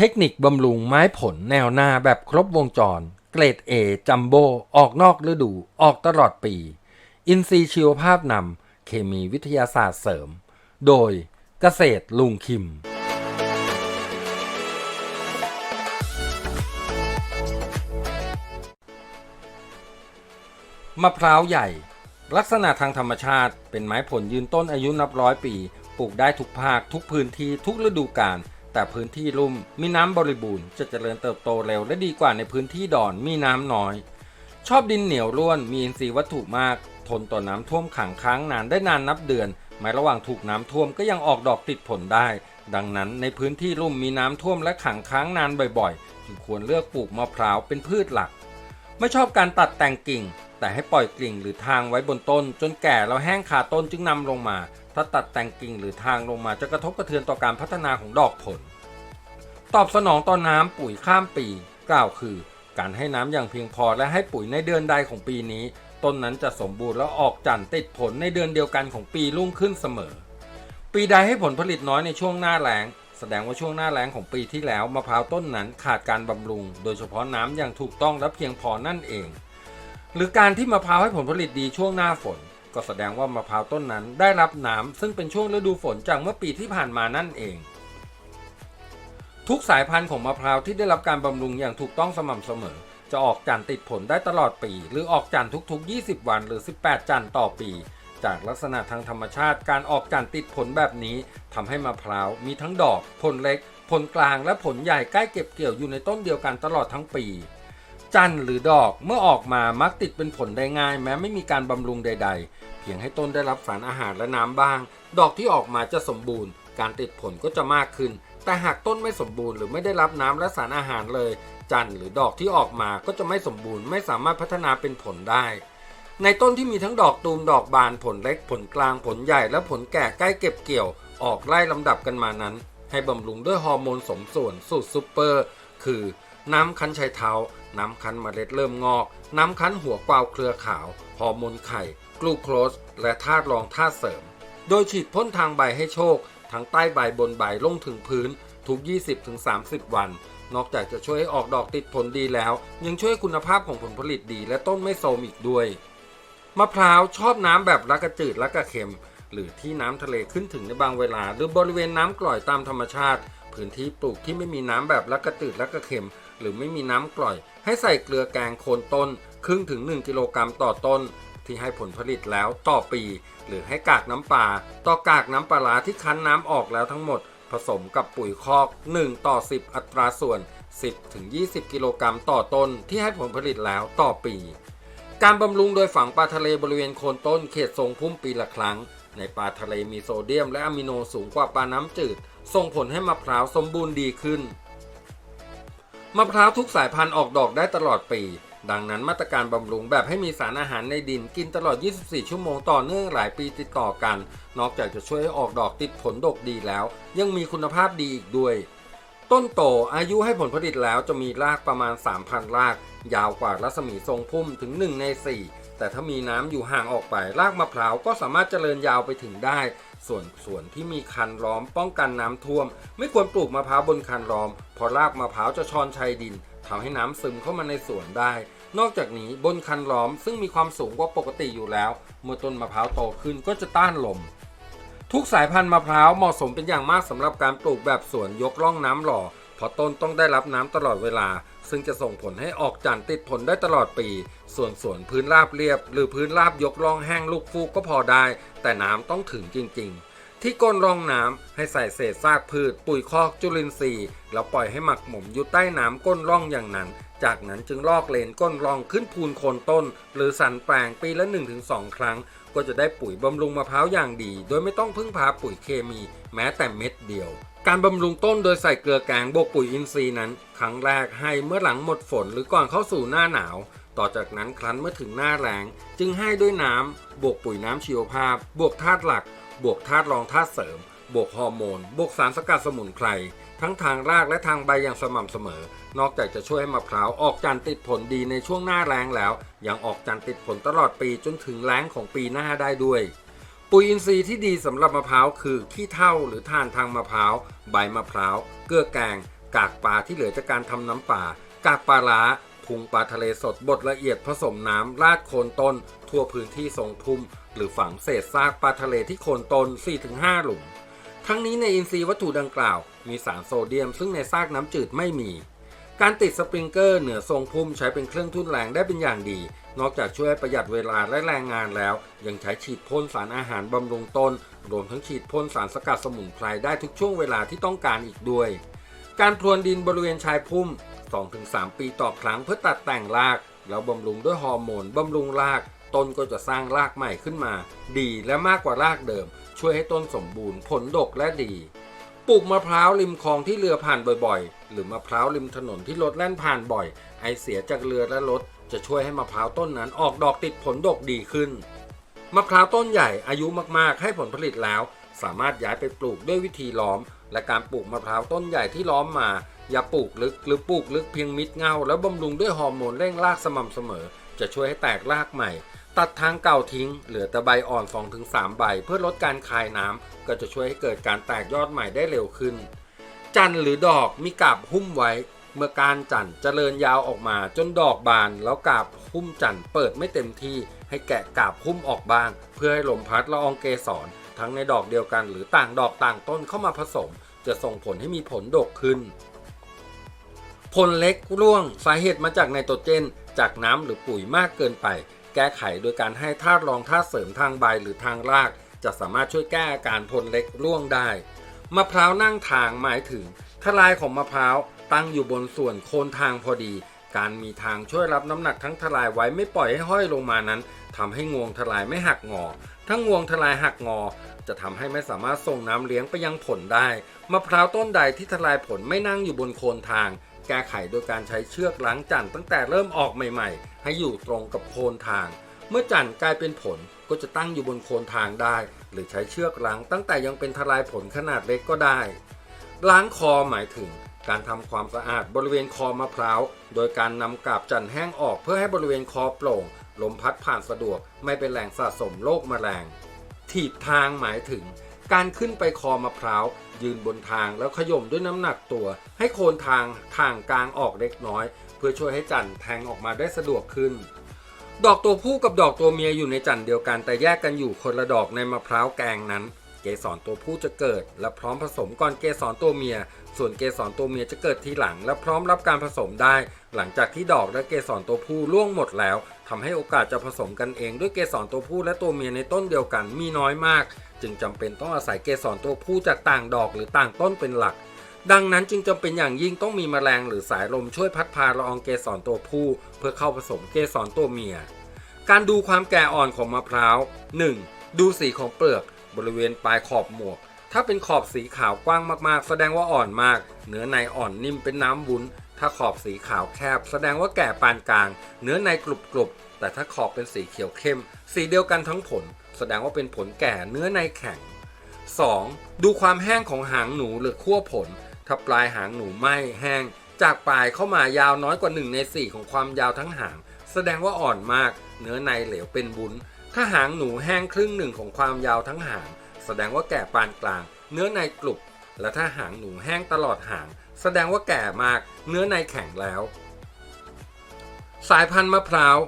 เทคนิคบำรุงไม้ผลแนวหน้าแบบครบวงจร เกรด A จัมโบออกนอกฤดูออกตลอดปี อินทรีย์ชีวภาพนำเคมีวิทยาศาสตร์เสริม โดยเกษตรลุงคิม มะพร้าวใหญ่ ลักษณะทางธรรมชาติเป็นไม้ผลยืนต้นอายุนับร้อยปี ปลูกได้ทุกภาคทุกพื้นที่ทุกฤดูกาล แต่พื้นที่ลุ่มมีน้ำบริบูรณ์จะเจริญเติบโตเร็ว และดีกว่าในพื้นที่ดอนมีน้ำน้อย ชอบดินเหนียวร่วนมีอินทรีย์วัตถุมาก ทนต่อน้ำท่วมขังค้างนานได้นานนับเดือนแม้ระหว่างถูกน้ำท่วมก็ยังออกดอกติดผลได้ ดังนั้นในพื้นที่ลุ่มมีน้ำท่วมและขังค้างนานบ่อยๆจึงควรเลือกปลูกมะพร้าวเป็นพืชหลัก ไม่ชอบการตัดแต่งกิ่ง แต่ให้ปล่อยกิ่งหรือทางไว้บนต้น จนแก่แล้วแห้งขาต้นจึงนำลงมา ถ้าตัดแต่งกิ่งหรือทางลงมาจะกระทบกระเทือนต่อการพัฒนาของดอกผล ตอบสนองต่อน้ำปุ๋ยข้ามปี กล่าวคือ การให้น้ำอย่างเพียงพอและให้ปุ๋ยในเดือนใดของปีนี้ ต้นนั้นจะสมบูรณ์และออกจันทร์ติดผลในเดือนเดียวกันของปีรุ่งขึ้นเสมอ ปีใดให้ผลผลิตน้อยในช่วงหน้าแล้งแสดงว่าช่วงหน้าแล้งของปีที่แล้วมะพร้าวต้นนั้นขาดการบำรุง โดยเฉพาะน้ำอย่างถูกต้องและเพียงพอนั่นเอง หรือการที่มะพร้าวให้ผลผลิตดีช่วงหน้าฝน ก็แสดงว่ามะพร้าวต้นนั้นได้รับน้ำซึ่งเป็นช่วงฤดูฝนจากเมื่อปีที่ผ่านมานั่นเอง ทุกสายพันธุ์ของมะพร้าวที่ได้รับการบำรุงอย่างถูกต้องสม่ำเสมอ จะออกจันทร์ติดผลได้ตลอดปี หรือออกจันทร์ทุกๆ 20 วันหรือ 18 จันทร์ต่อปี จากลักษณะทางธรรมชาติการออกจันทร์ติดผลแบบนี้ทำให้มะพร้าวมีทั้งดอก ผลเล็ก ผลกลางและผลใหญ่ใกล้เก็บเกี่ยวอยู่ในต้นเดียวกันตลอดทั้งปีจันทร์หรือดอกเมื่อออกมามักติดเป็นผลได้ง่าย แม้ไม่มีการบำรุงใดๆ พียงให้ต้นได้รับสารอาหารและน้ำบ้าง ดอกที่ออกมาจะสมบูรณ์ การติดผลก็จะมากขึ้น แต่หากต้นไม่สมบูรณ์หรือไม่ได้รับน้ำและสารอาหารเลย จันทร์หรือดอกที่ออกมาก็จะไม่สมบูรณ์ ไม่สามารถพัฒนาเป็นผลได้ ในต้นที่มีทั้งดอกตูมดอกบานผลเล็กผลกลางผลใหญ่และผลแก่ใกล้เก็บเกี่ยว ออกไล่ลำดับกันมานั้น ให้บำรุงด้วยฮอร์โมนสมส่วนสูตรซูเปอร์ คือน้ำคั้นชัยเท้า น้ำคั้นเมล็ดเริ่มงอก น้ำคั้นหัวกวาวเครือขาว ฮอร์โมนไข่ กลูโคสและธาตุรองธาตุเสริม โดยฉีดพ่นทางใบให้โชค ทั้งใต้ใบบนใบลงถึงพื้นทุก 20-30 วัน นอกจากจะช่วยให้ออกดอกติดผลดีแล้ว ยังช่วยคุณภาพของผลผลิตดีและต้นไม่โทรมอีกด้วย มะพร้าวชอบน้ำแบบละกระจืดละกระเค็ม หรือที่น้ำทะเลขึ้นถึงในบางเวลา หรือบริเวณน้ำกร่อยตามธรรมชาติ พื้นที่ปลูกที่ไม่มีน้ำแบบละกระจืดละกระเค็ม หรือไม่มีน้ำกร่อย ให้ใส่เกลือแกงโคนต้นครึ่งถึง 1 กิโลกรัมต่อต้น ที่ให้ผลผลิตแล้วต่อปี หรือให้กากน้ำปลาต่อกากน้ำปลาร้าที่คั้นน้ำออกแล้วทั้งหมด ผสมกับปุ๋ยคอก 1 ต่อ 10 อัตราส่วน 10ถึง20 กิโลกรัมต่อต้น ที่ให้ผลผลิตแล้วต่อปี การบำรุงโดยฝังปลาทะเลบริเวณโคนต้นเขตทรงพุ่มปีละครั้ง ในปลาทะเลมีโซเดียมและอะมิโนสูงกว่าปลาน้ำจืด ส่งผลให้มะพร้าวสมบูรณ์ดีขึ้นมะพร้าวทุกสายพันธุ์ออกดอกได้ตลอดปี ดังนั้นมาตรการบำรุงแบบให้มีสารอาหารในดินกินตลอด 24 ชั่วโมงต่อเนื่องหลายปีติดต่อกัน นอกจากจะช่วยให้ออกดอกติดผลดกดีแล้ว ยังมีคุณภาพดีอีกด้วย ต้นโตอายุให้ผลผลิตแล้วจะมีรากประมาณ 3,000 ราก ยาวกว่ารัศมีทรงพุ่มถึง 1 ใน 4 แต่ถ้ามีน้ำอยู่ห่างออกไป รากมะพร้าวก็สามารถเจริญยาวไปถึงได้ ส่วนส่วนที่มีคันล้อมป้องกันน้ำท่วม ไม่ควรปลูกมะพร้าวบนคันล้อมเพราะรากมะพร้าวจะชอนชัยดินทำให้น้ำซึมเข้ามาในสวนได้ นอกจากนี้บนคันล้อมซึ่งมีความสูงกว่าปกติอยู่แล้ว เมื่อต้นมะพร้าวโตขึ้นก็จะต้านลม ทุกสายพันธุ์มะพร้าวเหมาะสมเป็นอย่างมากสำหรับการปลูกแบบสวนยกร่องน้ำหล่อเพราะต้นต้องได้รับน้ำตลอดเวลา ซึ่งจะส่งผลให้ออกจันทร์ติดผลได้ตลอดปี ส่วนสวนพื้นราบเรียบ หรือพื้นราบยกร่องแห้งลูกฟูกก็พอได้ แต่น้ำต้องถึงจริง ๆที่ก้นร่องน้ำให้ใส่เศษซากพืช ปุ๋ยคอกจุลินทรีย์แล้วปล่อยให้หมักหมมอยู่ใต้น้ำก้นร่องอย่างนั้น จากนั้นจึงลอกเลนก้นรองขึ้นพูนโคนต้น หรือสันแปลงปีละ 1-2 ครั้ง ก็จะได้ปุ๋ยบำรุงมะพร้าวอย่างดี โดยไม่ต้องพึ่งพาปุ๋ยเคมีแม้แต่เม็ดเดียว การบำรุงต้นโดยใส่เกลือแกงบวกปุ๋ยอินทรีย์นั้น ครั้งแรกให้เมื่อหลังหมดฝนหรือก่อนเข้าสู่หน้าหนาว ต่อจากนั้นครั้นเมื่อถึงหน้าแรงจึงให้ด้วยน้ำบวกปุ๋ยน้ำชีวภาพ บวกธาตุหลัก บวกธาตุรองธาตุเสริม บวกฮอร์โมน บวกสารสกัดสมุนไพร ทั้งทางรากและทางใบอย่างสม่ำเสมอ นอกจากจะช่วยให้มะพร้าวออกจันติดผลดีในช่วงหน้าแรงแล้ว ยังออกจันติดผลตลอดปีจนถึงแรงของปีหน้าได้ด้วย ปุ๋ยอินทรีย์ที่ดีสำหรับมะพร้าวคือขี้เถ้าหรือถ่านทางมะพร้าว ใบมะพร้าว เกลือแกง กากปลาที่เหลือจากการทำน้ำปลากากปลาล้าพุงปลาทะเลสดบดละเอียดผสมน้ำราดโคนต้น ทั่วพื้นที่ทรงพุ่ม หรือฝังเศษซากปลาทะเลที่โคนต้น 4-5 หลุม ทั้งนี้ในอินทรีย์วัตถุดังกล่าว มีสารโซเดียม ซึ่งในซากน้ำจืดไม่มี การติดสปริงเกอร์เหนือทรงพุ่มใช้เป็นเครื่องทุ่นแรงได้เป็นอย่างดี นอกจากช่วยประหยัดเวลาและแรงงานแล้ว ยังใช้ฉีดพ่นสารอาหารบำรุงต้น รวมทั้งฉีดพ่นสารสกัดสมุนไพรได้ทุกช่วงเวลาที่ต้องการอีกด้วย การพรวนดินบริเวณชายพุ่ม 2-3 ปีต่อครั้งเพื่อตัดแต่งราก แล้วบำรุงด้วยฮอร์โมนบำรุงรากต้นก็จะสร้างรากใหม่ขึ้นมา ดีและมากกว่ารากเดิม ช่วยให้ต้นสมบูรณ์ผลดกและดี ปลูกมะพร้าวริมคลองที่เรือผ่านบ่อยๆ หรือมะพร้าวริมถนนที่รถแล่นผ่านบ่อย ไอเสียจากเรือและรถจะช่วยให้มะพร้าวต้นนั้นออกดอกติดผลดกดีขึ้น มะพร้าวต้นใหญ่อายุมากๆ ให้ผลผลิตแล้ว สามารถย้ายไปปลูกด้วยวิธีล้อม และการปลูกมะพร้าวต้นใหญ่ที่ล้อมมา อย่าปลูกลึกหรือปลูกลึกเพียงมิดเงา แล้วบำรุงด้วยฮอร์โมนเร่งรากสม่ำเสมอ จะช่วยให้แตกรากใหม่ ตัดทางเก่าทิ้ง เหลือแต่ใบอ่อน 2-3 ใบ เพื่อลดการคายน้ำก็จะช่วยให้เกิดการแตกยอดใหม่ได้เร็วขึ้น จันทร์หรือดอกมีกาบหุ้มไว้ เมื่อการจันทร์เจริญยาวออกมาจนดอกบาน แล้วกาบหุ้มจันทร์เปิดไม่เต็มที่ ให้แกะกาบหุ้มออกบ้าง เพื่อให้ลมพัดละอองเกสรทั้งในดอกเดียวกันหรือต่างดอกต่างต้นเข้ามาผสม จะส่งผลให้มีผลดกขึ้น ผลเล็กร่วงสาเหตุมาจากไนโตรเจน จากน้ำหรือปุ๋ยมากเกินไป แก้ไขโดยการให้ธาตุรองธาตุเสริมทางใบหรือทางราก จะสามารถช่วยแก้อาการผลเล็กร่วงได้ มะพร้าวนั่งทางหมายถึงทลายของมะพร้าวตั้งอยู่บนส่วนโคนทางพอดี การมีทางช่วยรับน้ำหนักทั้งทลายไว้ไม่ปล่อยให้ห้อยลงมานั้นทำให้งวงทลายไม่หักงอถ้างวงทลายหักงอ จะทำให้ไม่สามารถส่งน้ำเลี้ยงไปยังผลได้ มะพร้าวต้นใดที่ทลายผลไม่นั่งอยู่บนโคนทาง แก้ไขโดยการใช้เชือกล้างจันทร์ตั้งแต่เริ่มออกใหม่ ๆ ให้อยู่ตรงกับโคนทาง เมื่อจันทร์กลายเป็นผลก็จะตั้งอยู่บนโคนทางได้ หรือใช้เชือกล้างตั้งแต่ยังเป็นทลายผลขนาดเล็กก็ได้ ล้างคอหมายถึงการทำความสะอาดบริเวณคอมะพร้าว โดยการนำกาบจันทร์แห้งออกเพื่อให้บริเวณคอโปร่ง ลมพัดผ่านสะดวก ไม่เป็นแหล่งสะสมโรคแมลง ถีบทางหมายถึง การขึ้นไปคอมะพร้าวยืนบนทางแล้วขย่มด้วยน้ำหนักตัว ให้โคนทางทางกลางออกเล็กน้อย เพื่อช่วยให้จันทร์แทงออกมาได้สะดวกขึ้น ดอกตัวผู้กับดอกตัวเมียอยู่ในจันทร์เดียวกันแต่แยกกันอยู่คนละดอกในมะพร้าวแกงนั้น กสรตัวผู้จะเกิด และพร้อมผสมก่อนเกสรตัวเมีย ส่วนเกสรตัวเมียจะเกิดทีหลัง และพร้อมรับการผสมได้ หลังจากที่ดอกและเกสรตัวผู้ล่วงหมดแล้วทำให้โอกาสจะผสมกันเองด้วยเกสรตัวผู้และตัวเมียในต้นเดียวกันมีน้อยมาก จึงจำเป็นต้องอาศัยเกสรตัวผู้จากต่างดอกหรือต่างต้นเป็นหลักดังนั้นจึงจำเป็นอย่างยิ่งต้องมีแมลงหรือสายลมช่วยพัดพาละอองเกสรตัวผู้ เพื่อเข้าผสมเกสรตัวเมีย การดูความแก่อ่อนของมะพร้าว 1. ดูสีของเปลือก บริเวณปลายขอบหมวก ถ้าเป็นขอบสีขาวกว้างมากๆ แสดงว่าอ่อนมาก เนื้อในอ่อนนิ่มเป็นน้ำวุ้น ถ้าขอบสีขาวแคบ แสดงว่าแก่ปานกลาง เนื้อในกรุบกรุบๆ แต่ถ้าขอบเป็นสีเขียวเข้ม สีเดียวกันทั้งผล แสดงว่าเป็นผลแก่เนื้อในแข็ง 2. ดูความแห้งของหางหนูหรือขั้วผล ถ้าปลายหางหนูไหม้แห้ง จากปลายเข้ามายาวน้อยกว่า1ใน4ของความยาวทั้งหาง แสดงว่าอ่อนมาก เนื้อในเหลวเป็นวุ้น ถ้าหางหนูแห้งครึ่งหนึ่งของความยาวทั้งหาง แสดงว่าแก่ปานกลาง เนื้อในกรุบและถ้าหางหนูแห้งตลอดหาง แสดงว่าแก่มาก เนื้อในแข็งแล้ว สายพันธุ์มะพร้าว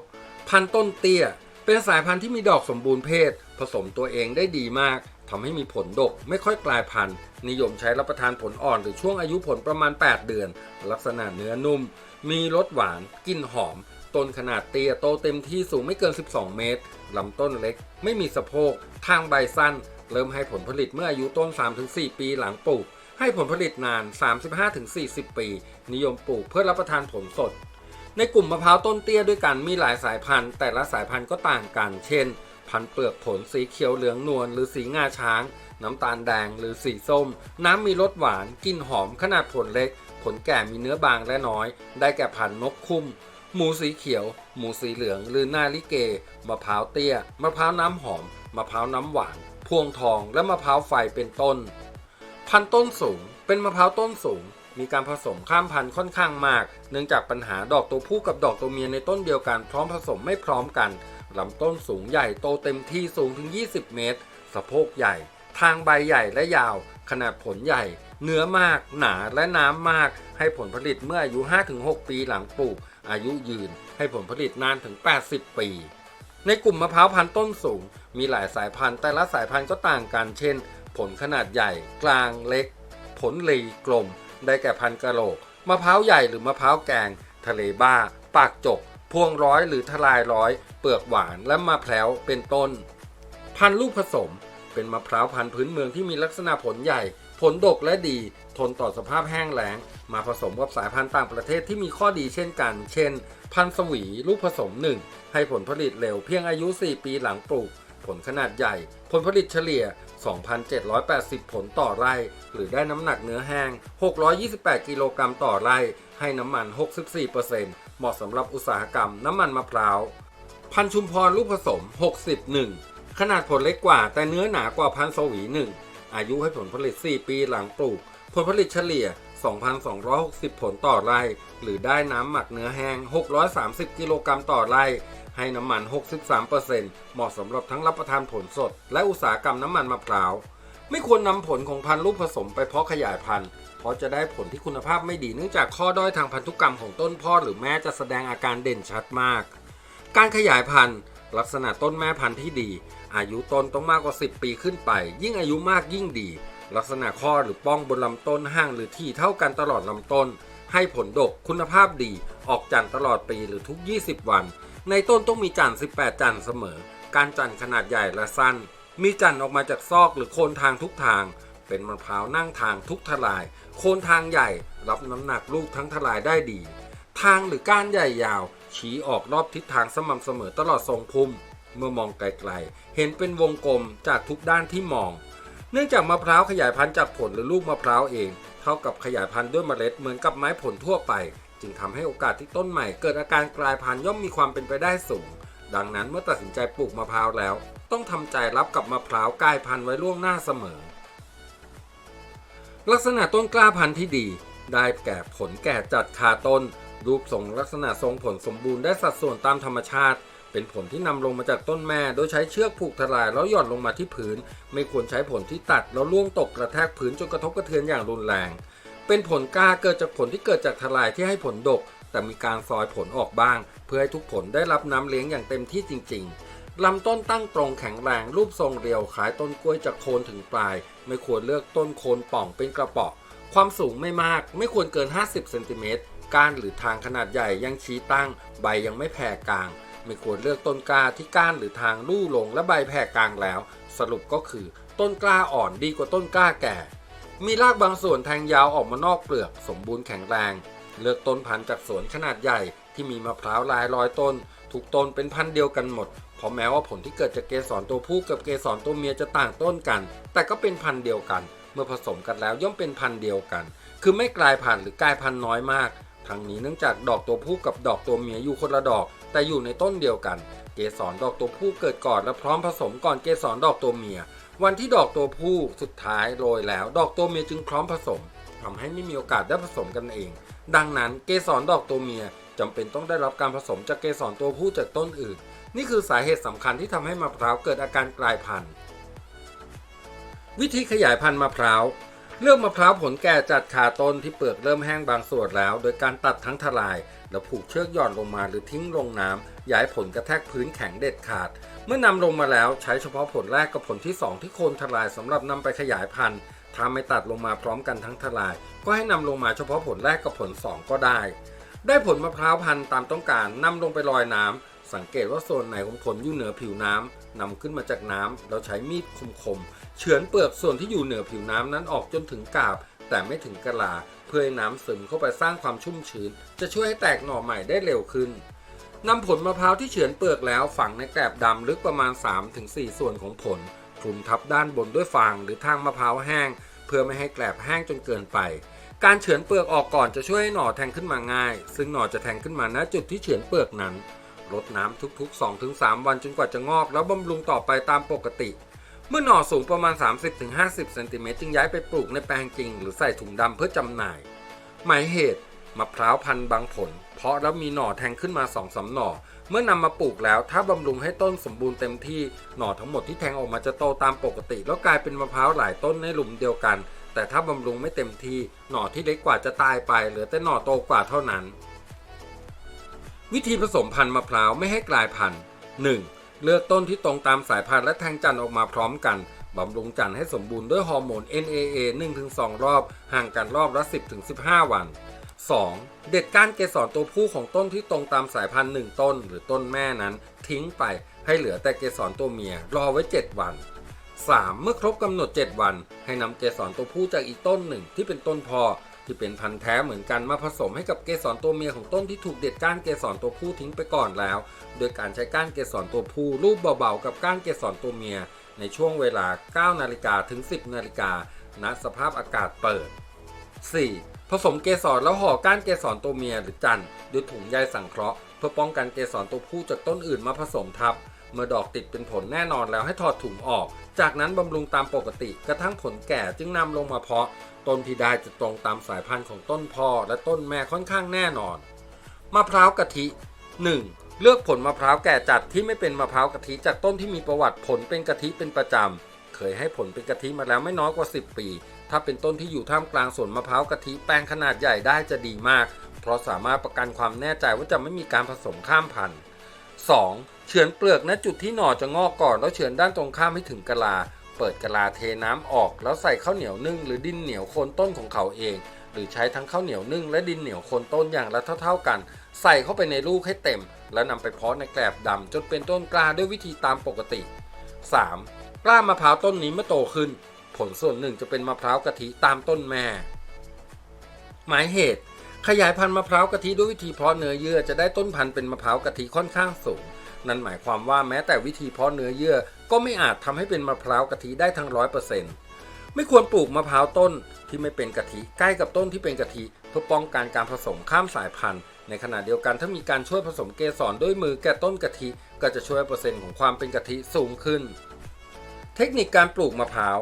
พันธุ์ต้นเตี้ย เป็นสายพันธุ์ที่มีดอกสมบูรณ์เพศ ผสมตัวเองได้ดีมากทำให้มีผลดก ไม่ค่อยกลายพันธุ์ นิยมใช้รับประทานผลอ่อนหรือช่วงอายุผลประมาณ 8 เดือน ลักษณะเนื้อนุ่ม มีรสหวานกลิ่นหอม ต้นขนาดเตี้ยโตเต็มที่สูงไม่เกิน 12 เมตร ลำต้นเล็ก ไม่มีสะโพก ทางใบสั้น เริ่มให้ผลผลิตเมื่ออายุต้น 3-4 ปีหลังปลูก ให้ผลผลิตนาน 35-40 ปี นิยมปลูกเพื่อรับประทานผลสด ในกลุ่มมะพร้าวต้นเตี้ยด้วยกันมีหลายสายพันธุ์ แต่ละสายพันธุ์ก็ต่างกัน เช่น พันธุ์เปลือกผลสีเขียวเหลืองนวลหรือสีงาช้าง น้ำตาลแดงหรือสีส้ม น้ำมีรสหวานกลิ่นหอมขนาดผลเล็ก ผลแก่มีเนื้อบางและน้อย ได้แก่พันธุ์นกคุ้ม หมูสีเขียว หมูสีเหลืองหรือนาลิเก มะพร้าวเตี้ย มะพร้าวน้ำหอม มะพร้าวน้ำหวาน พวงทอง และมะพร้าวไฟเป็นต้น พันต้นสูง เป็นมะพร้าวต้นสูง มีการผสมข้ามพันธุ์ค่อนข้างมาก เนื่องจากปัญหาดอกตัวผู้กับดอกตัวเมียในต้นเดียวกันพร้อมผสมไม่พร้อมกัน ลำต้นสูงใหญ่โตเต็มที่สูงถึง 20 เมตร สะโพกใหญ่ ทางใบใหญ่และยาว ขนาดผลใหญ่ เนื้อมาก หนาและน้ำมาก ให้ผลผลิตเมื่ออายุ 5-6 ปีหลังปลูก อายุยืนให้ผลผลิตนานถึง 80 ปี ในกลุ่มมะพร้าวพันธุ์ต้นสูง มีหลายสายพันธุ์แต่ละสายพันธุ์ก็ต่างกัน เช่น ผลขนาดใหญ่ กลางเล็ก ผลลีกลม ได้แก่พันธุ์กะโหลกมะพร้าวใหญ่หรือมะพร้าวแกง ทะเลบ้า ปากจก พวงร้อยหรือทลายร้อย เปลือกหวานและมะแพร้วเป็นต้น พันธุ์ลูกผสม เป็นมะพร้าวพันธุ์พื้นเมืองที่มีลักษณะผลใหญ่ ผลดกและดี ทนต่อสภาพแห้งแล้ง มาผสมกับสายพันธุ์ต่างประเทศที่มีข้อดีเช่นกัน เช่น พันธุ์สวีลูกผสมหนึ่งให้ผลผลิตเร็วเพียงอายุ 4 ปีหลังปลูก ผลขนาดใหญ่ ผลผลิตเฉลี่ย 2,780 ผลต่อไร่ หรือได้น้ำหนักเนื้อแห้ง 628 กิโลกรัมต่อไร่ ให้น้ำมัน 64%เหมาะสำหรับอุตสาหกรรมน้ำมันมะพร้าว พันธุ์ชุมพรลูกผสม 61 ขนาดผลเล็กกว่าแต่เนื้อหนากว่าพันธุ์สวีหนึ่ง อายุให้ผลผลิต 4 ปีหลังปลูก ผลผลิตเฉลี่ย 2,260 ผลต่อไร่ หรือได้น้ำหมักเนื้อแห้ง 630 กิโลกรัมต่อไร่ ให้น้ำมัน 63%เหมาะสำหรับทั้งรับประทานผลสด และอุตสาหกรรมน้ำมันมะพร้าว ไม่ควรนำผลของพันธุ์ลูกผสมไปเพาะขยายพันธุ์ เพราะจะได้ผลที่คุณภาพไม่ดีเนื่องจากข้อด้อยทางพันธุกรรมของต้นพ่อหรือแม่จะแสดงอาการเด่นชัดมาก การขยายพันธุ์ ลักษณะต้นแม่พันธุ์ที่ดี อายุต้นต้องมากกว่า 10 ปีขึ้นไป ยิ่งอายุมากยิ่งดี ลักษณะข้อหรือป้องบนลำต้นห่างหรือที่เท่ากันตลอดลำต้น ให้ผลดกคุณภาพดี ออกจันตลอดปีหรือทุก 20 วัน ในต้นต้องมีจันทร18 จันทร์เสมอ การจันทร์ขนาดใหญ่และสั้น มีจันทร์ออกมาจากซอกหรือโคนทางทุกทาง เป็นมะพร้าวนั่งทางทุกทลาย โคนทางใหญ่รับน้ำหนักลูกทั้งทลายได้ดี ทางหรือก้านใหญ่ยาว ชี้ออกรอบทิศทางสม่ำเสมอตลอดทรงพุ่ม เมื่อมองไกลๆ เห็นเป็นวงกลมจากทุกด้านที่มอง เนื่องจากมะพร้าวขยายพันธุ์จากผลหรือลูกมะพร้าวเอง เท่ากับขยายพันธุ์ด้วยเมล็ดเหมือนกับไม้ผลทั่วไป จึงทำให้โอกาสที่ต้นใหม่เกิดอาการกลายพันธุ์ย่อมมีความเป็นไปได้สูง ดังนั้นเมื่อตัดสินใจปลูกมะพร้าวแล้ว ต้องทำใจรับกับมะพร้าวกลายพันธุ์ไว้ล่วงหน้าเสมอ ลักษณะต้นกล้าพันธุ์ที่ดี ได้แก่ผลแก่จัดคาต้นรูปทรงลักษณะทรงผลสมบูรณ์ได้สัดส่วนตามธรรมชาติ เป็นผลที่นำลงมาจากต้นแม่ โดยใช้เชือกผูกทลายแล้วหย่อนลงมาที่พื้น ไม่ควรใช้ผลที่ตัดแล้วล่วงตกกระแทกพื้นจนกระทบกระเทือนอย่างรุนแรง เป็นผลกล้าเกิดจากผลที่เกิดจากทลายที่ให้ผลดก แต่มีการซอยผลออกบ้าง เพื่อให้ทุกผลได้รับน้ำเลี้ยงอย่างเต็มที่จริง ๆลำต้นตั้งตรงแข็งแรงรูปทรงเรียวคล้ายต้นกล้วยจากโคนถึงปลาย ไม่ควรเลือกต้นโคนป่องเป็นกระป๋อความสูงไม่มาก ไม่ควรเกิน 50เซนติเมตรก้านหรือทางขนาดใหญ่ยังชี้ตั้ง ใบยังไม่แผ่กลาง ไม่ควรเลือกต้นกล้าที่ก้านหรือทางลู่ลงและใบแผ่กลางแล้ว สรุปก็คือต้นกล้าอ่อนดีกว่าต้นกล้าแก่ มีรากบางส่วนแทงยาวออกมานอกเปลือก สมบูรณ์แข็งแรง เลือกต้นพันธุ์จากสวนขนาดใหญ่ที่มีมะพร้าวหลายร้อยต้นทุกต้นเป็นพันธุ์เดียวกันหมด เพราะแม้ว่าผลที่เกิดจากเกสรตัวผู้กับเกสรตัวเมียจะต่างต้นกัน แต่ก็เป็นพันธุ์เดียวกัน เมื่อผสมกันแล้วย่อมเป็นพันธุ์เดียวกัน คือไม่กลายพันธุ์หรือ กลายพันธุ์น้อยมาก ทั้งนี้เนื่องจากดอกตัวผู้กับดอกตัวเมียอยู่คนละดอก แต่อยู่ในต้นเดียวกัน เกสรดอกตัวผู้เกิดก่อนและพร้อมผสมก่อนเกสรดอกตัวเมีย วันที่ดอกตัวผู้สุดท้ายโรยแล้ว ดอกตัวเมียจึงพร้อมผสมทำให้ไม่มีโอกาสได้ผสมกันเอง ดังนั้นเกสรดอกตัวเมียจำเป็นต้องได้รับการผสมจากเกสรตัวผู้จากต้นอื่น นี่คือสาเหตุสำคัญที่ทำให้มะพร้าวเกิดอาการกลายพันธุ์ วิธีขยายพันธุ์มะพร้าวเลือกมะพร้าวผลแก่จัดคาต้นที่เปลือกเริ่มแห้งบางส่วนแล้ว โดยการตัดทั้งทลาย แล้วผูกเชือกหย่อนลงมาหรือทิ้งลงน้ำอย่าให้ผลกระแทกพื้นแข็งเด็ดขาด เมื่อนำลงมาแล้วใช้เฉพาะผลแรกกับผลที่ 2 ที่โคนทลายสำหรับนำไปขยายพันธุ์ถ้าไม่ตัดลงมาพร้อมกันทั้งทลาย ก็ให้นำลงมาเฉพาะผลแรกกับผล 2 ก็ได้ ได้ผลมะพร้าวพันธุ์ตามต้องการนำลงไปลอยน้ำสังเกตว่าส่วนไหนของผลอยู่เหนือผิวน้ำนำขึ้นมาจากน้ำแล้วใช้มีดคมๆ เฉือนเปลือกส่วนที่อยู่เหนือผิวน้ำนั้นออกจนถึงกาบ แต่ไม่ถึงกะลา เพื่อให้น้ำซึมเข้าไปสร้างความชุ่มชื้น จะช่วยให้แตกหน่อใหม่ได้เร็วขึ้นนำผลมะพร้าวที่เฉือนเปลือกแล้วฝังในแกลบดำลึกประมาณ 3-4 ส่วนของผลคลุมทับด้านบนด้วยฟางหรือทางมะพร้าวแห้ง เพื่อไม่ให้แกลบแห้งจนเกินไป การเฉือนเปลือกออกก่อนจะช่วยให้หน่อแทงขึ้นมาง่าย ซึ่งหน่อจะแทงขึ้นมาณจุดที่เฉือนเปลือกนั้นรดน้ำทุกๆ 2-3 วันจนกว่าจะงอก แล้วบำรุงต่อไปตามปกติ เมื่อหน่อสูงประมาณ 30-50เซนติเมตรจึงย้ายไปปลูกในแปลงจริง หรือใส่ถุงดำเพื่อจำหน่าย หมายเหตุมะพร้าวพันธุ์บางผล เพราะแล้วมีหน่อแทงขึ้นมา2อสาหน่อ เมื่อนำมาปลูกแล้วถ้าบำรุงให้ต้นสมบูรณ์เต็มที่หน่อทั้งหมดที่แทงออกมาจะโตตามปกติ แล้วกลายเป็นมะพร้าวหลายต้นในหลุมเดียวกัน แต่ถ้าบำรุงไม่เต็มที่หน่อที่เล็กกว่าจะตายไปเหลือแต่หน่อโตกว่าเท่านั้น วิธีผสมพันธุ์มะพร้าวไม่ให้กลายพันธุ์ 1. เลือกต้นที่ตรงตามสายพันธุ์และแทงจันทร์ออกมาพร้อมกันบำรุงจันทร์ให้สมบูรณ์ด้วยฮอร์โมน NAA 1-2 รอบ ห่างกันรอบละ 10-15 วัน 2. เด็ดก้านเกสรตัวผู้ของต้นที่ตรงตามสายพันธุ์ 1 ต้น หรือต้นแม่นั้น ทิ้งไปให้เหลือแต่เกสรตัวเมียรอไว้ 7 วัน 3. เมื่อครบกำหนด 7 วัน ให้นำเกสรตัวผู้จากอีกต้นหนึ่งที่เป็นต้นพอ ที่เป็นพันธุ์แท้เหมือนกันมาผสมให้กับเกสรตัวเมียของต้นที่ถูกเด็ดก้านเกสรตัวผู้ทิ้งไปก่อนแล้ว โดยการใช้ก้านเกสรตัวผู้รูปเบาๆกับก้านเกสรตัวเมีย ในช่วงเวลา 9 นาฬิกาถึง 10 นาฬิกาณสภาพอากาศเปิด 4. ผสมเกสรแล้วห่อก้านเกสรตัวเมียหรือจันทร์ด้วยถุงใยสังเคราะห์เพื่อป้องกันเกสรตัวผู้จากต้นอื่นมาผสมทับ เมื่อดอกติดเป็นผลแน่นอนแล้วให้ถอดถุงออก จากนั้นบำรุงตามปกติกระทั่งผลแก่จึงนำลงมาเพาะ ต้นที่ได้จะตรงตามสายพันธุ์ของต้นพ่อและต้นแม่ค่อนข้างแน่นอน มะพร้าวกะทิ 1. เลือกผลมะพร้าวแก่จัดที่ไม่เป็นมะพร้าวกะทิจากต้นที่มีประวัติผลเป็นกะทิเป็นประจำ เคยให้ผลเป็นกะทิมาแล้วไม่น้อยกว่า 10 ปี ถ้าเป็นต้นที่อยู่ท่ามกลางสวนมะพร้าวกะทิแปลงขนาดใหญ่ได้จะดีมาก เพราะสามารถประกันความแน่ใจว่าจะไม่มีการผสมข้ามพันธุ์ 2. เฉือนเปลือกณจุดที่หน่อจะงอกก่อนแล้วเฉือนด้านตรงข้ามให้ถึงกะลา เปิดกะลาเทน้ำออก แล้วใส่ข้าวเหนียวนึ่งหรือดินเหนียวโคนต้นของเขาเอง หรือใช้ทั้งข้าวเหนียวนึ่งและดินเหนียวโคนต้นอย่างละเท่า ๆกัน ใส่เข้าไปในลูกให้เต็ม แล้วนำไปเพาะในแกลบดำจนเป็นต้นกล้าด้วยวิธีตามปกติ 3. กล้ามะพร้าวต้นนี้เมื่อโตขึ้น ผลส่วนหนึ่งจะเป็นมะพร้าวกะทิตามต้นแม่ หมายเหตุ ขยายพันธุ์มะพร้าวกะทิด้วยวิธีเพาะเนื้อเยื่อจะได้ต้นพันธุ์เป็นมะพร้าวกะทิค่อนข้างสูง นั่นหมายความว่าแม้แต่วิธีเพาะเนื้อเยื่อก็ไม่อาจทำให้เป็นมะพร้าวกะทิได้ทั้งร้อยเปอร์เซ็นต์ไม่ควรปลูกมะพร้าวต้นที่ไม่เป็นกะทิใกล้กับต้นที่เป็นกะทิเพื่อป้องกันการผสมข้ามสายพันธุ์ ในขณะเดียวกันถ้ามีการช่วยผสมเกสรด้วยมือแก่ต้นกะทิก็จะช่วยเปอร์เซ็นต์ของความเป็นกะทิสูงขึ้น เทคนิคการปลูกมะพร้าว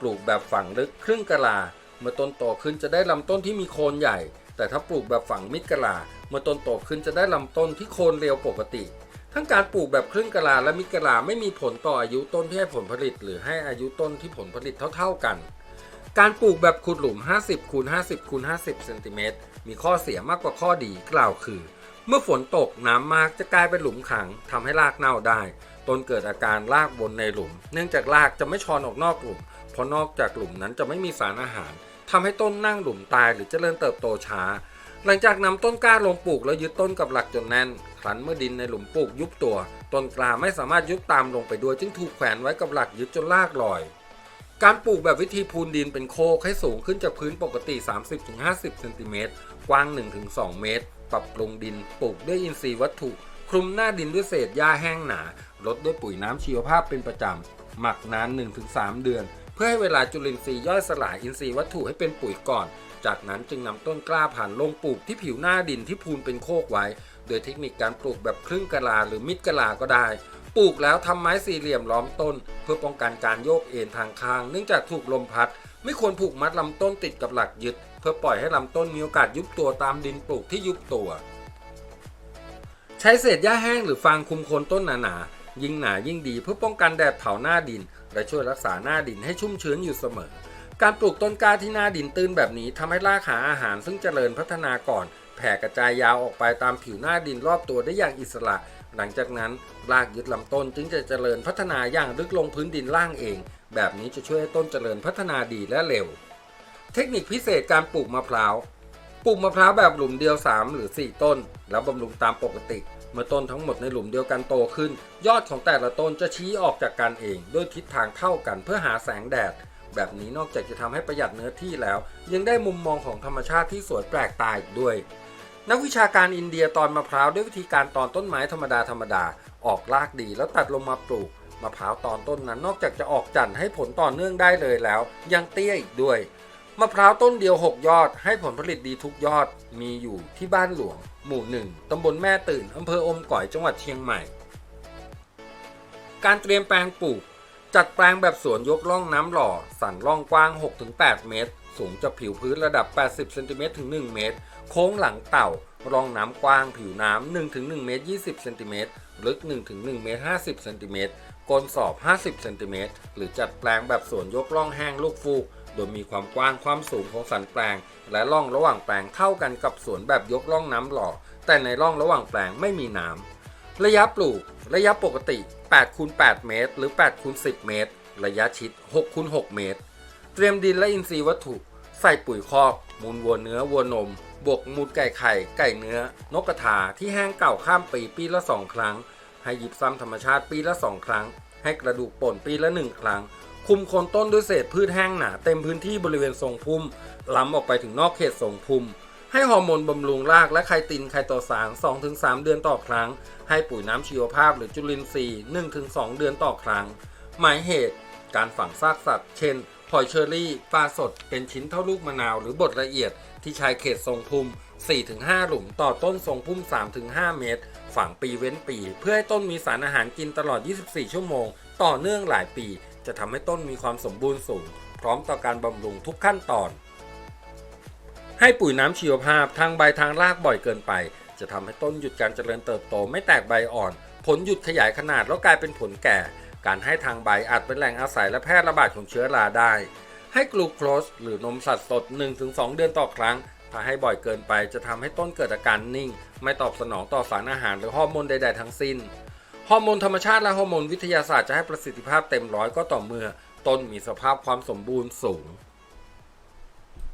ปลูกแบบฝังลึกครึ่งกะลา เมื่อต้นโตขึ้นจะได้ลำต้นที่มีโคนใหญ่ แต่ถ้าปลูกแบบฝังมิดกะลา เมื่อต้นโตขึ้นจะได้ลำต้นที่โคนเรียวปกติ ทั้งการปลูกแบบครึ่งกะลาและมิดกะลาไม่มีผลต่ออายุต้นที่ให้ผลผลิต หรือให้อายุต้นที่ผลผลิตเท่า ๆกัน การปลูกแบบขุดหลุม 50คูณ50คูณ50เซนติเมตรมีข้อเสียมากกว่าข้อดีกล่าวคือ เมื่อฝนตกน้ำมากจะกลายเป็นหลุมขังทำให้รากเน่าได้ต้นเกิดอาการรากบนในหลุม เนื่องจากรากจะไม่ชอนออกนอกหลุม เพราะนอกจากหลุมนั้นจะไม่มีสารอาหารทำให้ต้นนั่งหลุมตายหรือเจริญเติบโตช้า หลังจากนำต้นกล้าลงปลูกแล้วยึดต้นกับหลักจนแน่น ครั้นเมื่อดินในหลุมปลูกยุบตัว ต้นกล้าไม่สามารถยุบตามลงไปด้วย จึงถูกแขวนไว้กับหลักยึดจนรากลอย การปลูกแบบวิธีพูนดินเป็นโคกให้สูงขึ้นจากพื้นปกติ 30-50เซนติเมตร กว้าง 1-2 เมตร ปรับปรุงดินปลูกด้วยอินทรีย์วัตถุ คลุมหน้าดินด้วยเศษหญ้าแห้งหนาลดด้วยปุ๋ยน้ำชีวภาพเป็นประจำหมักนาน 1-3 เดือน เพื่อให้เวลาจุลินทรีย์ย่อยสลายอินทรีย์วัตถุให้เป็นปุ๋ยก่อน จากนั้นจึงนำต้นกล้าผ่านลงปลูกที่ผิวหน้าดินที่พูนเป็นโคกไว้ โดยเทคนิคการปลูกแบบครึ่งกะลาหรือมิดกะลาก็ได้ ปลูกแล้วทำไม้สี่เหลี่ยมล้อมต้น เพื่อป้องกันการโยกเอ็นทางข้าง เนื่องจากถูกลมพัด ไม่ควรผูกมัดลำต้นติดกับหลักยึด เพื่อปล่อยให้ลำต้นมีโอกาสยุบตัวตามดินปลูกที่ยุบตัว ใช้เศษหญ้าแห้งหรือฟางคุมโคนต้นหนาๆยิ่งหนายิ่งดีเพื่อป้องกันแดดเผาหน้าดิน และช่วยรักษาหน้าดินให้ชุ่มชื้นอยู่เสมอ การปลูกต้นกล้าที่หน้าดินตื้นแบบนี้ทำให้รากหาอาหารซึ่งเจริญพัฒนาก่อน แผ่กระจายยาวออกไปตามผิวหน้าดินรอบตัวได้อย่างอิสระ หลังจากนั้นรากยึดลำต้นจึงจะเจริญพัฒนาอย่างลึกลงพื้นดินล่างเอง แบบนี้จะช่วยให้ต้นเจริญพัฒนาดีและเร็ว เทคนิคพิเศษการปลูกมะพร้าวปลูกมะพร้าวแบบหลุมเดียว 3 หรือ 4 ต้น แล้วบำรุงตามปกติ เมื่อต้นทั้งหมดในหลุมเดียวกันโตขึ้น ยอดของแต่ละต้นจะชี้ออกจากกันเอง ด้วยทิศทางเท่ากันเพื่อหาแสงแดด แบบนี้นอกจากจะทำให้ประหยัดเนื้อที่แล้ว ยังได้มุมมองของธรรมชาติที่สวยแปลกตาอีกด้วย นักวิชาการอินเดียตอนมะพร้าวด้วยวิธีการตอนต้นไม้ธรรมดาธรรมดาออกรากดีแล้วตัดลงมาปลูกมะพร้าวตอนต้นนั้นนอกจากจะออกจันทร์ให้ผลต่อเนื่องได้เลยแล้ว ยังเตี้ยอีกด้วยมะพร้าวต้นเดียว 6 ยอด ให้ผลผลิตดีทุกยอดมีอยู่ที่บ้านหลวง หมู่หนึ่งตำบลแม่ตื่นอำเภออมก่อยจังหวัดเชียงใหม่ การเตรียมแปลงปลูก จัดแปลงแบบสวนยกล่องน้ำหล่อ สันร่องกว้าง 6-8 เมตร สูงจากผิวพื้นระดับ 80 เซนติเมตรถึง 1 เมตร โค้งหลังเต่า ร่องน้ำกว้าง ผิวน้ำ 1-1 เมตร 20 เซนติเมตร ลึก 1-1 เมตร 50 เซนติเมตรก้นสอบ 50 เซนติเมตร หรือจัดแปลงแบบสวนยกล่องแห้งลูกฟูก โดยมีความกว้างความสูงของสันแปลง และร่องระหว่างแปลงเท่ากันกับสวนแบบยกร่องน้ำหล่อ แต่ในร่องระหว่างแปลงไม่มีน้ำระยะปลูก ระยะปกติ 8คูณ8เมตร หรือ8คูณ10 เมตร ระยะชิด6คูณ6เมตร เตรียมดินและอินทรีย์วัตถุ ใส่ปุ๋ยคอก มูลวัวเนื้อวัวนม บวกมูลไก่ไข่ ไก่เนื้อ นกกระทาที่แห้งเก่าข้ามปีปีละสองครั้ง ให้หยิบซ้ำธรรมชาติปีละสองครั้ง ให้กระดูกป่นปีละหนึ่งครั้ง คุมโคนต้นด้วยเศษพืชแห้งหนาเต็มพื้นที่บริเวณทรงพุ่ม ล้ำออกไปถึงนอกเขตทรงพุ่มให้ฮอร์โมนบำรุงรากและไคตินไคโตซาน2-3 เดือนต่อครั้ง ให้ปุ๋ยน้ำชีวภาพหรือจุลินทรีย์ 1-2 เดือนต่อครั้ง หมายเหตุ การฝังซากสัตว์ เช่นพลอยเชอรี่ปลาสด เป็นชิ้นเท่าลูกมะนาวหรือบดละเอียด ที่ชายเขตทรงพุ่ม 4-5 หลุมต่อต้นทรงพุ่ม 3-5 เมตร ฝังปีเว้นปี เพื่อให้ต้นมีสารอาหารกินตลอด 24 ชั่วโมง ต่อเนื่องหลายปี จะทำให้ต้นมีความสมบูรณ์สูง พร้อมต่อการบำรุงทุกขั้นตอนให้ปุ๋ยน้ำชีวภาพทางใบทางรากบ่อยเกินไป จะทำให้ต้นหยุดการเจริญเติบโตไม่แตกใบอ่อน ผลหยุดขยายขนาดแล้วกลายเป็นผลแก่ การให้ทางใบอาจเป็นแหล่งอาศัยและแพร่ระบาดของเชื้อราได้ ให้กลูโคสหรือนมสัตว์สด 1-2 เดือนต่อครั้ง ถ้าให้บ่อยเกินไปจะทำให้ต้นเกิดอาการนิ่ง ไม่ตอบสนองต่อสารอาหารหรือฮอร์โมนใด ๆ ทั้งสิ้นฮอร์โมนธรรมชาติและฮอร์โมนวิทยาศาสตร์จะให้ประสิทธิภาพเต็มร้อยก็ต่อเมื่อต้นมีสภาพความสมบูรณ์สูง